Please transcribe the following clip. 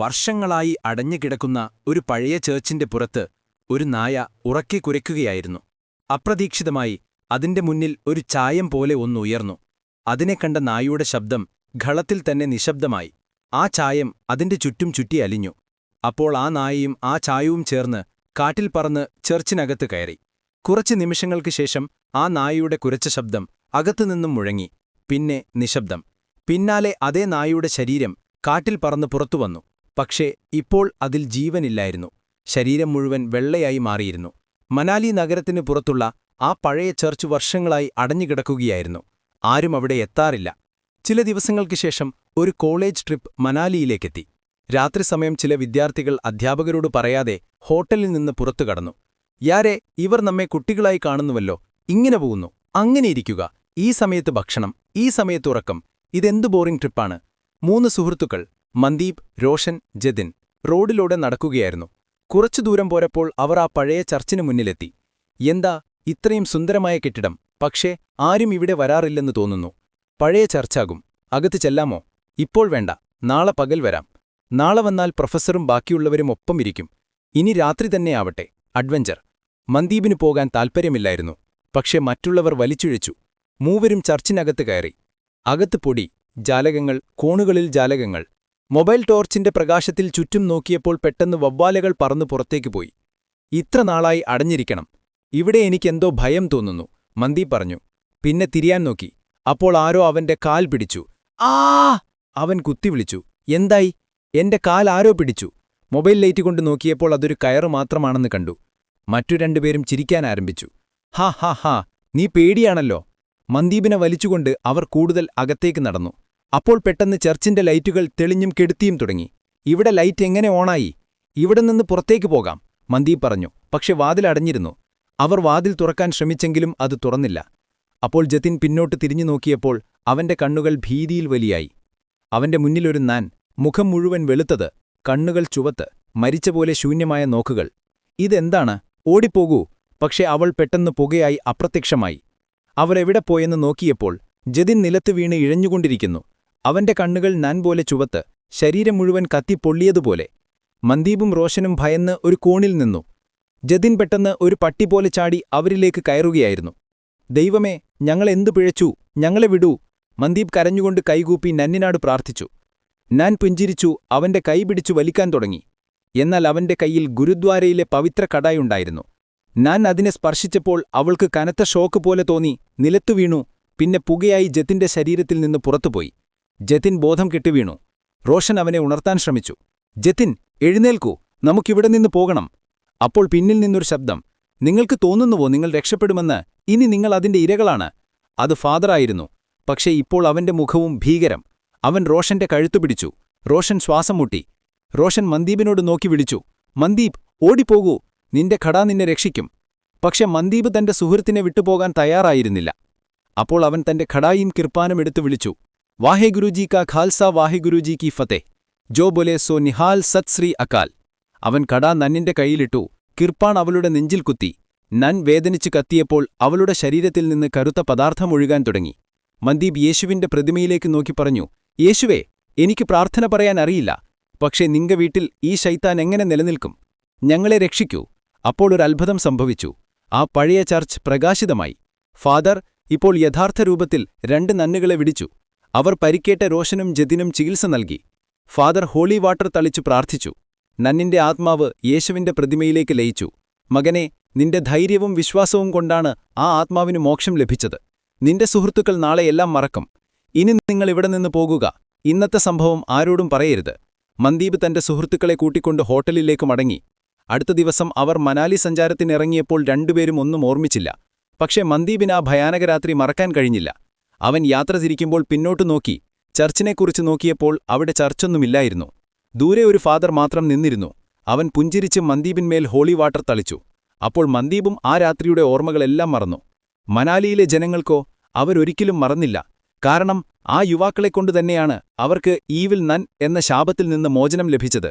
വർഷങ്ങളായി അടഞ്ഞുകിടക്കുന്ന ഒരു പഴയ ചേർച്ചിന്റെ പുറത്ത് ഒരു നായ ഉറക്കെ കുരയ്ക്കുകയായിരുന്നു. അപ്രതീക്ഷിതമായി അതിന്റെ മുന്നിൽ ഒരു ചായം പോലെ ഒന്നുയർന്നു അതിനെ കണ്ട നായയുടെ ശബ്ദം ഘളത്തിൽ തന്നെ നിശബ്ദമായി. ആ ചായം അതിന്റെ ചുറ്റും ചുറ്റി അലിഞ്ഞു. അപ്പോൾ ആ നായയും ആ ചായവും ചേർന്ന് കാട്ടിൽ പറന്ന് ചെർച്ചിനകത്ത് കയറി. കുറച്ച് നിമിഷങ്ങൾക്ക് ശേഷം ആ നായയുടെ കുരച്ച ശബ്ദം അകത്തുനിന്നും മുഴങ്ങി. പിന്നെ നിശബ്ദം. പിന്നാലെ അതേ നായയുടെ ശരീരം കാട്ടിൽ പറന്ന് പുറത്തുവന്നു പക്ഷേ ഇപ്പോൾ അതിൽ ജീവനില്ലായിരുന്നു. ശരീരം മുഴുവൻ വെള്ളയായി മാറിയിരുന്നു. മനാലി നഗരത്തിനു പുറത്തുള്ള ആ പഴയ ചർച്ച് വർഷങ്ങളായി അടഞ്ഞുകിടക്കുകയായിരുന്നു. ആരും അവിടെ എത്താറില്ല. ചില ദിവസങ്ങൾക്ക് ശേഷം ഒരു കോളേജ് ട്രിപ്പ് മനാലിയിലേക്കെത്തി. രാത്രി സമയം ചില വിദ്യാർത്ഥികൾ അധ്യാപകരോട് പറയാതെ ഹോട്ടലിൽ നിന്ന് പുറത്തു കടന്നു. യാരെ ഇവർ നമ്മെ കുട്ടികളായി കാണുന്നുവല്ലോ. ഇങ്ങനെ പോകുന്നു. അങ്ങനെ ഇരിക്കുക. ഈ സമയത്ത് ഭക്ഷണം ഈ സമയത്ത് ഉറക്കം. ഇതെന്തു ബോറിംഗ് ട്രിപ്പാണ്? മൂന്ന് സുഹൃത്തുക്കൾ മന്ദീപ് രോഷൻ ജതിൻ റോഡിലൂടെ നടക്കുകയായിരുന്നു. കുറച്ചു ദൂരം പോരപ്പോൾ അവർ ആ പഴയ ചർച്ചിനു മുന്നിലെത്തി. എന്താ ഇത്രയും സുന്ദരമായ കെട്ടിടം പക്ഷേ ആരും ഇവിടെ വരാറില്ലെന്ന് തോന്നുന്നു. പഴയ ചർച്ചാകും. അകത്ത് ചെല്ലാമോ? ഇപ്പോൾ വേണ്ട. നാളെ പകൽ വരാം. നാളെ വന്നാൽ പ്രൊഫസറും ബാക്കിയുള്ളവരും ഒപ്പം ഇരിക്കും. ഇനി രാത്രി തന്നെയാവട്ടെ അഡ്വഞ്ചർ. മന്ദീപിനു പോകാൻ താൽപ്പര്യമില്ലായിരുന്നു. പക്ഷേ മറ്റുള്ളവർ വലിച്ചുഴിച്ചു. മൂവരും ചർച്ചിനകത്ത് കയറി. അകത്ത് പൊടി ജാലകങ്ങൾ കോണുകളിൽ ജാലകങ്ങൾ മൊബൈൽ ടോർച്ചിന്റെ പ്രകാശത്തിൽ ചുറ്റും നോക്കിയപ്പോൾ പെട്ടെന്ന് വവ്വാലകൾ പറന്നു പുറത്തേക്ക് പോയി. ഇത്ര നാളായി അടഞ്ഞിരിക്കണം. ഇവിടെ എനിക്കെന്തോ ഭയം തോന്നുന്നു മന്ദി പറഞ്ഞു. പിന്നെ തിരിയാൻ നോക്കി. അപ്പോൾ ആരോ അവന്റെ കാൽ പിടിച്ചു. ആ! അവൻ കുത്തിവിളിച്ചു എന്തായി? എന്റെ കാൽ ആരോ പിടിച്ചു? മൊബൈൽ ലൈറ്റ് കൊണ്ട് നോക്കിയപ്പോൾ അതൊരു കയറ് മാത്രമാണെന്ന് കണ്ടു. മറ്റു രണ്ടുപേരും ചിരിക്കാൻ ആരംഭിച്ചു. ഹാ ഹാ ഹാ നീ പേടിയാണല്ലോ. മന്ദീപിനെ വലിച്ചുകൊണ്ട് അവർ കൂടുതൽ അകത്തേക്ക് നടന്നു. അപ്പോൾ പെട്ടെന്ന് ചർച്ചിന്റെ ലൈറ്റുകൾ തെളിഞ്ഞും കെടുത്തിയും തുടങ്ങി. ഇവിടെ ലൈറ്റ് എങ്ങനെ ഓണായി? ഇവിടെ നിന്ന് പുറത്തേക്ക് പോകാം മന്ദീപ് പറഞ്ഞു. പക്ഷെ വാതിലടഞ്ഞിരുന്നു അവർ വാതിൽ തുറക്കാൻ ശ്രമിച്ചെങ്കിലും അത് തുറന്നില്ല. അപ്പോൾ ജതിൻ പിന്നോട്ട് തിരിഞ്ഞു നോക്കിയപ്പോൾ അവന്റെ കണ്ണുകൾ ഭീതിയിൽ വലിയായി. അവന്റെ മുന്നിലൊരു നാൻ മുഖം മുഴുവൻ വെളുത്തത് കണ്ണുകൾ ചുവത്ത് മരിച്ച പോലെ ശൂന്യമായ നോക്കുകൾ. ഇതെന്താണ്? ഓടിപ്പോകൂ. പക്ഷെ അവൾ പെട്ടെന്ന് പുകയായി അപ്രത്യക്ഷമായി. അവരെവിടെ പോയെന്ന് നോക്കിയപ്പോൾ ജതിൻ നിലത്ത് വീണ് ഇഴഞ്ഞുകൊണ്ടിരിക്കുന്നു. അവന്റെ കണ്ണുകൾ നാൻ പോലെ ചുവത്ത് ശരീരം മുഴുവൻ കത്തിപ്പൊള്ളിയതുപോലെ മന്ദീപും റോഷനും ഭയന്ന് ഒരു കോണിൽ നിന്നു. ജതിൻ പെട്ടെന്ന് ഒരു പട്ടി പോലെ ചാടി അവരിലേക്ക് കയറുകയായിരുന്നു. ദൈവമേ ഞങ്ങളെന്തു പിഴച്ചു? ഞങ്ങളെ വിടൂ. മന്ദീപ് കരഞ്ഞുകൊണ്ട് കൈകൂപ്പി നന്നിനാട് പ്രാർത്ഥിച്ചു. നാൻ പുഞ്ചിരിച്ചു അവന്റെ കൈ പിടിച്ചു വലിക്കാൻ തുടങ്ങി. എന്നാൽ അവന്റെ കൈയിൽ ഗുരുദ്വാരയിലെ പവിത്ര കടായുണ്ടായിരുന്നു ഞാൻ അതിനെ സ്പർശിച്ചപ്പോൾ അവൾക്ക് കനത്ത ഷോക്ക് പോലെ തോന്നി. നിലത്തു വീണു പിന്നെ പുകയായി ജത്തിന്റെ ശരീരത്തിൽ നിന്ന് പുറത്തുപോയി. ജതിൻ ബോധം കെട്ടിവീണു റോഷൻ അവനെ ഉണർത്താൻ ശ്രമിച്ചു. ജതിൻ എഴുന്നേൽക്കൂ. നമുക്കിവിടെ നിന്ന് പോകണം. അപ്പോൾ പിന്നിൽ നിന്നൊരു ശബ്ദം നിങ്ങൾക്ക് തോന്നുന്നുവോ നിങ്ങൾ രക്ഷപ്പെടുമെന്ന്? ഇനി നിങ്ങൾ അതിന്റെ ഇരകളാണ്. അത് ഫാദറായിരുന്നു പക്ഷേ ഇപ്പോൾ അവന്റെ മുഖവും ഭീകരം. അവൻ റോഷന്റെ കഴുത്തു പിടിച്ചു. റോഷൻ ശ്വാസം മുട്ടി. റോഷൻ മന്ദീപിനോട് നോക്കി വിളിച്ചു. മന്ദീപ് ഓടിപ്പോകൂ. നിന്റെ ഘടാ നിന്നെ രക്ഷിക്കും. പക്ഷെ മന്ദീപ് തന്റെ സുഹൃത്തിനെ വിട്ടുപോകാൻ തയ്യാറായിരുന്നില്ല. അപ്പോൾ അവൻ തന്റെ ഖടായും കിർപ്പാനും എടുത്തു വിളിച്ചു. വാഹെഗുരുജി കാ ഖാൽസ വാഹെഗുരുജി കി ഫത്തെ ജോ ബൊലെ സോ നിഹാൽ സത് ശ്രീ അകാൽ അവൻ കട നന്നിന്റെ കൈയിലിട്ടു കിർപ്പാൺ അവളുടെ നെഞ്ചിൽ കുത്തി നൻ വേദനിച്ചു കത്തിയപ്പോൾ അവളുടെ ശരീരത്തിൽ നിന്ന് കറുത്ത പദാർത്ഥം ഒഴുകാൻ തുടങ്ങി മന്ദീപ് യേശുവിന്റെ പ്രതിമയിലേക്ക് നോക്കി പറഞ്ഞു യേശുവേ എനിക്ക് പ്രാർത്ഥന പറയാൻ അറിയില്ല. പക്ഷേ നിങ്ക വീട്ടിൽ ഈ ശൈത്താൻ എങ്ങനെ നിലനിൽക്കും? ഞങ്ങളെ രക്ഷിക്കൂ. അപ്പോൾ ഒരു അത്ഭുതം സംഭവിച്ചു. ആ പഴയ ചർച്ച് പ്രകാശിതമായി. ഫാദർ ഇപ്പോൾ യഥാർത്ഥ രൂപത്തിൽ രണ്ട് നന്നുകളെ വിടിച്ചു. അവർ പരിക്കേറ്റ രോഷനും ജതിനും ചികിത്സ നൽകി. ഫാദർ ഹോളി വാട്ടർ തളിച്ചു പ്രാർത്ഥിച്ചു. നന്നിന്റെ ആത്മാവ് യേശുവിന്റെ പ്രതിമയിലേക്ക് ലയിച്ചു. മകനെ നിന്റെ ധൈര്യവും വിശ്വാസവും കൊണ്ടാണ് ആ ആത്മാവിന് മോക്ഷം ലഭിച്ചത്. നിന്റെ സുഹൃത്തുക്കൾ നാളെ എല്ലാം മറക്കും. ഇനി നിങ്ങൾ ഇവിടെ നിന്ന് പോകുക. ഇന്നത്തെ സംഭവം ആരോടും പറയരുത്. മന്ദീപ് തന്റെ സുഹൃത്തുക്കളെ കൂട്ടിക്കൊണ്ട് ഹോട്ടലിലേക്ക് മടങ്ങി. അടുത്ത ദിവസം അവർ മനാലി സഞ്ചാരത്തിനിറങ്ങിയപ്പോൾ രണ്ടുപേരും ഒന്നും ഓർമ്മിച്ചില്ല. പക്ഷേ മന്ദീപിന് ആ ഭയാനക രാത്രി മറക്കാൻ കഴിഞ്ഞില്ല. അവൻ യാത്ര തിരിക്കുമ്പോൾ പിന്നോട്ടു നോക്കി. ചർച്ചിനെക്കുറിച്ച് നോക്കിയപ്പോൾ അവിടെ ചർച്ചൊന്നുമില്ലായിരുന്നു. ദൂരെ ഒരു ഫാദർ മാത്രം നിന്നിരുന്നു. അവൻ പുഞ്ചിരിച്ച് മന്ദീപിന്മേൽ ഹോളി വാട്ടർ തളിച്ചു. അപ്പോൾ മന്ദീപും ആ രാത്രിയുടെ ഓർമ്മകളെല്ലാം മറന്നു. മനാലിയിലെ ജനങ്ങൾക്കോ അവരൊരിക്കലും മറന്നില്ല. കാരണം ആ യുവാക്കളെക്കൊണ്ടുതന്നെയാണ് അവർക്ക് ഈവിൽ നൻ എന്ന ശാപത്തിൽ നിന്ന് മോചനം ലഭിച്ചത്.